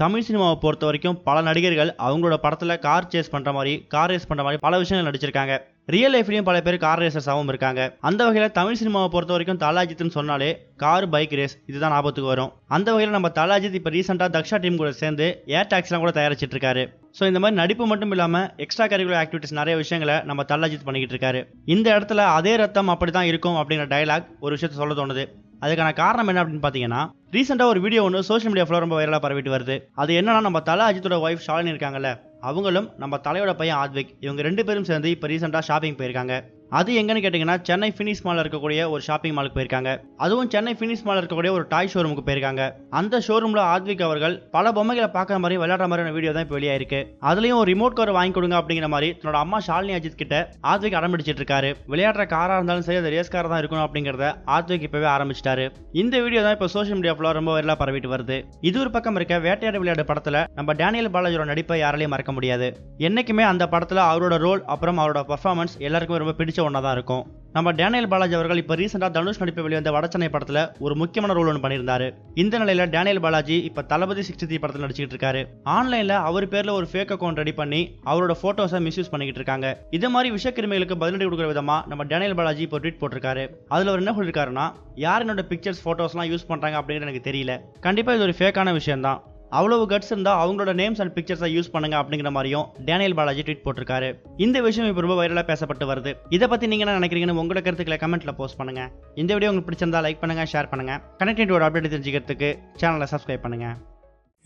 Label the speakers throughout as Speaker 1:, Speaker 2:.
Speaker 1: தமிழ் சினிமாவை பொறுத்த வரைக்கும் பல நடிகர்கள் அவங்களோட படத்தில் கார் சேஸ் பண்ணுற மாதிரி கார் ரேஸ் பண்ணுற மாதிரி பல விஷயங்கள் நடிச்சிருக்காங்க. ரியல் லைஃப்லையும் பல பேர் கார் ரேசர்ஸாகவும் இருக்காங்க. அந்த வகையில் தமிழ் சினிமாவை பொறுத்த வரைக்கும் தலாஜித்னு சொன்னாலே கார் பைக் ரேஸ் இதுதான் ஞாபகத்துக்கு வரும். அந்த வகையில் நம்ம தலாஜித் இப்போ ரீசெண்டாக தக்ஷா டீம் கூட சேர்ந்து ஏர் டாக்ஸ்லாம் கூட தயாரிச்சிட்டு இருக்காரு. ஸோ இந்த மாதிரி நடிப்பு மட்டும் இல்லாமல் எக்ஸ்ட்ரா கரிக்குலர் ஆக்டிவிட்டிஸ் நிறைய விஷயங்களை நம்ம தலாஜித் பண்ணிக்கிட்டு இருக்காரு. இந்த இடத்துல அதே ரத்தம் அப்படி தான் இருக்கும் அப்படிங்கிற டயலாக் ஒரு விஷயத்த சொல்ல தோணுது. அதுக்கான காரணம் என்ன அப்படின்னு பார்த்தீங்கன்னா ரீசெண்டாக ஒரு வீடியோ ஒன்று சோஷியல் மீடியா ஃபுல்லாக ரொம்ப வைரலாக பரவிட்டு வருது. அது என்னன்னா நம்ம தலை அஜித்தோட ஒய்ஃப் ஷாலினி இருக்காங்கல்ல அவங்களும் நம்ம தலையோட பையன் ஆத்விக். இவங்க ரெண்டு பேரும் சேர்ந்து இப்போ ரீசெண்டாக ஷாப்பிங் போயிருக்காங்க. அது எங்கன்னு கேட்டிங்கன்னா சென்னை ஃபினிஷ் மாலில் இருக்கக்கூடிய ஒரு ஷாப்பிங் மாலுக்கு போயிருக்காங்க. அதுவும் சென்னை ஃபினிஷ் மாலில் இருக்கக்கூடிய ஒரு டாய் ஷோரூமுக்கு போயிருக்காங்க. அந்த ஷோரூமில் ஆத்விக் அவர்கள் பல பொம்மைகளை பார்க்குற மாதிரி விளையாடுற மாதிரியான வீடியோ தான் இப்போ வெளியாயிருக்கு. அதுலேயும் ஒரு ரிமோட் கார் வாங்கி கொடுங்க அப்படிங்கிற மாதிரி தன்னோட அம்மா ஷாலினி அஜித் கிட்ட ஆத்விக் அடம்பிடிச்சிட்டு இருக்காரு. விளையாடுற காராக இருந்தாலும் சரி அது ரேஸ் காராக தான் இருக்கணும் அப்படிங்கிறத ஆத்விக் இப்போவே ஆரம்பிச்சிட்டாரு. இந்த வீடியோ தான் இப்போ சோஷியல் மீடியா ஃபுல்லாக ரொம்ப வைரலாக பரவிட்டு வருது. இது ஒரு பக்கம் இருக்க வேட்டையாடு விளையாடு படத்தில் நம்ம டேனியல் பாலாஜியோட நடிப்பை யாராலையும் மறக்க முடியாது. என்னைக்குமே அந்த படத்தில் அவரோட ரோல் அப்புறம் அவரோட பர்ஃபார்மன்ஸ் எல்லாருக்குமே ரொம்ப பிடிச்ச ஒன்றா தான் இருக்கும். நம்ம டேனியல் பாலாஜி அவர்கள் இப்போ ரீசெண்டாக தனுஷ் நடிப்பு வெளிவந்த வடச்சென்னை படத்தில் ஒரு முக்கியமான ரோல் ஒன்று பண்ணியிருந்தாரு. இந்த நிலையில் டேனியல் பாலாஜி இப்போ தளபதி சிக்ஸ்டி த்ரீ படத்தில் நடிச்சிட்டு இருக்காரு. ஆன்லைனில் அவர் பேரில் ஒரு ஃபேக் அக்கௌண்ட் ரெடி பண்ணி அவரோட ஃபோட்டோஸை மிஸ்யூஸ் பண்ணிக்கிட்டு இருக்காங்க. இது மாதிரி விஷக்கிருமிகளுக்கு பதிலடி கொடுக்குற விதமாக நம்ம டேனியல் பாலாஜி இப்போ ட்வீட் போட்டிருக்காரு. அதில் அவர் என்ன சொல்லியிருக்காருன்னா யார் என்னோட பிக்சர்ஸ் ஃபோட்டோஸ்லாம் யூஸ் பண்ணுறாங்க அப்படிங்கிறது எனக்கு தெரியல. கண்டிப்பாக இது ஒரு ஃபேக்கான விஷயம் தான் அவ்வளவு கட்ஸ் இருந்தால் அவங்களோட நேம்ஸ் அண்ட் பிக்சர்ஸை யூஸ் பண்ணுங்க அப்படிங்கிற மாதிரியும் டேனியல் பாலாஜி ட்வீட் போட்டிருக்காரு. இந்த விஷயம் இப்போ ரொம்ப வைரலாக பேசப்பட்டு வருது. இதை பற்றி நீங்கள் என்ன நினைக்கிறீங்கன்னு உங்களோட கருத்துக்களை கமெண்ட்டில் போஸ்ட் பண்ணுங்க. இந்த வீடியோ உங்களுக்கு பிடிச்சிருந்தா லைக் பண்ணுங்க ஷேர் பண்ணுங்க. கனெக்டிவிட்டியோட அப்டேட் தெரிஞ்சுக்கிறதுக்கு சேனலை சப்ஸ்கிரைப் பண்ணுங்க.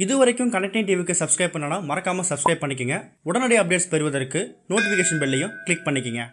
Speaker 1: இது வரைக்கும் கனெக்டிங் டிவிக்கு சப்ஸ்கிரைப் பண்ணனா மறக்காமல் சப்ஸ்கிரைப் பண்ணிக்கங்க. உடனடி அப்டேட்ஸ் பெறுவதற்கு நோட்டிஃபிகேஷன் பெல்லையும் கிளிக் பண்ணிக்கங்க.